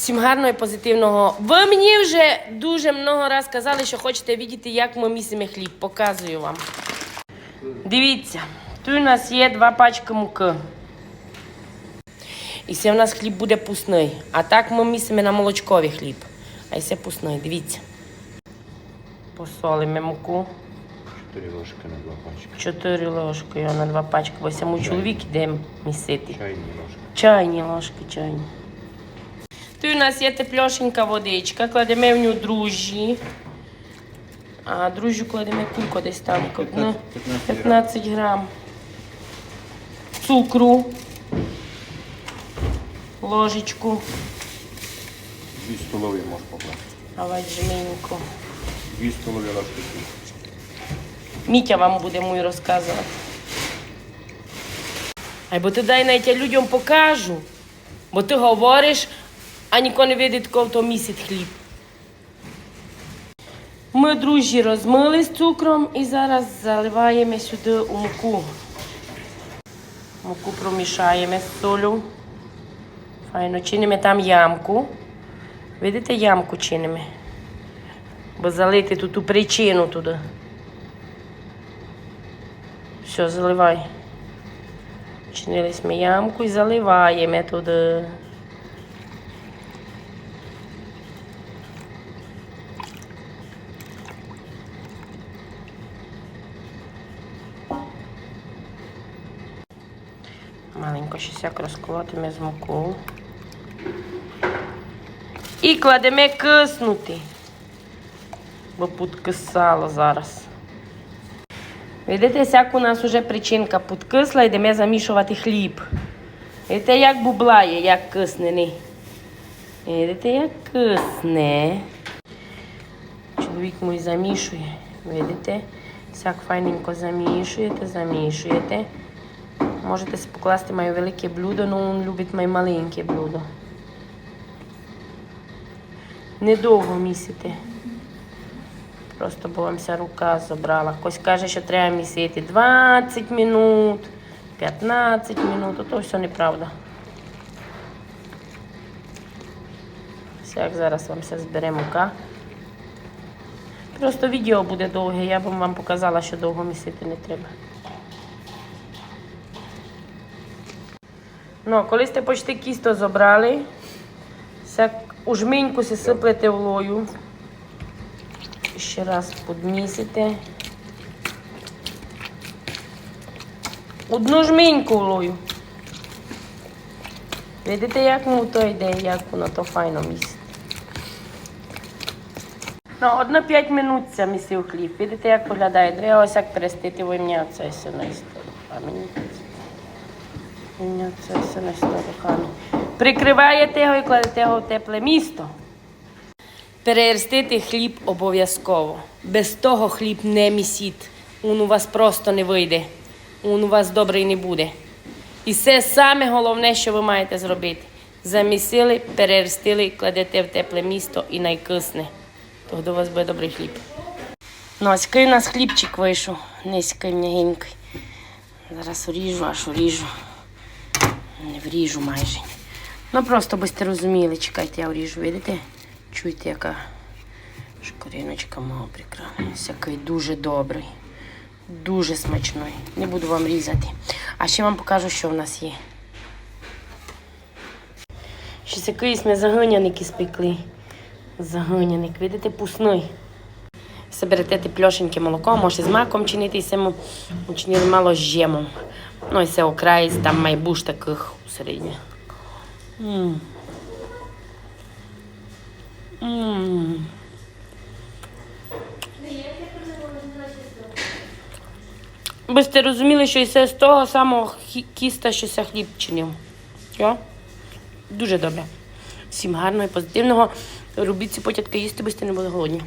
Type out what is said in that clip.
Всім гарного і позитивного. Ви мені вже дуже много раз казали, що хочете бачити, як ми місимо хліб. Показую вам. Дивіться, тут у нас є два пачки муки. І це у нас хліб буде пусний. А так ми місимо на молочковий хліб. А це пусний, дивіться. Посолимо муку. Чотири ложки на два пачки. Чотири ложки на два пачки, бо саму чоловік іде місити. Чайні ложки. Чайні ложки, чайні. Тут у нас є теплешенька водичка, кладемо в нього дружжі. А дружжю кладемо кілько десь там. ну, 15 15 грам. Цукру. Ложечку. Дві столові можеш покласти. Давай жменьку. Дві столові ложки. Мітя вам буде мій розказувати. Ай, бо ти дай навіть я людям покажу. Бо ти говориш, а ніхто не видить, кого то місяць хліб. Ми, дружі, розмили з цукром і зараз заливаємо сюди у муку. Муку промішаємо з солю. Файно чинимо там ямку. Видите, ямку чинимо. Бо залити тут ту причину туди. Все, заливай. Чинили ми ямку і заливаємо туди. Маленько щось як розколотимо з муку. І кладемо киснути. Бо підкисало зараз. Видите, як у нас вже причинка підкисла, йдемо замішувати хліб. Видите, як бублає, як киснений. Видите, як кисне. Чоловік мій замішує. Видите? Як файненько замішуєте, замішуєте. Можете покласти моє велике блюдо, але він любить моє маленьке блюдо. Недовго місите. Просто бо вам вся рука забрала. Хтось каже, що треба місити 20 минут, 15 минут, то все неправда. Як зараз вам все збере мука. Просто відео буде довге, я б вам показала, що довго місити не треба. Ну, коли сте почти кісто забрали, все у жменьку си сиплете влою. Ще раз підмісите. Одну жменьку влою. Видите, як воно то йде, як воно то файно місить. Ну, одна 5 минут ця місив хліб. Видите, як виглядає. Треба ось як перестити все. А мені і все на історію. Хану. Прикриваєте його і кладете його в тепле місто. Перерстити хліб обов'язково. Без того хліб не місіть. Він у вас просто не вийде. Він у вас добрий не буде. І це саме головне, що ви маєте зробити. Замісили, перерстили, кладете в тепле місто і найкисне. Тоді у вас буде добрий хліб. Ну, у нас хлібчик вийшов. Низький, м'ягенький. Зараз уріжу, аж уріжу. Не вріжу майже. Ну просто би розуміли, чекайте, я вріжу, видите? Чуєте, яка шкоріночка мого прекрасна. Ось Який дуже добрий, дуже смачний. Не буду вам різати. А ще вам покажу, що в нас є. Щось якийсь ми спекли. Загиняник, видите, пусний. Соберете теплешеньке молоко, може з маком чинити, і сему учинили мало з жемом. Ну, і це окраєць, там майбуш таких середніх. М. М. Ви сте розуміли, що і це з того самого кіста, що це хліб чинив. Йо? Дуже добре. Всім гарного і позитивного. Робіть ці потятки їсти, бо сте не були голодні.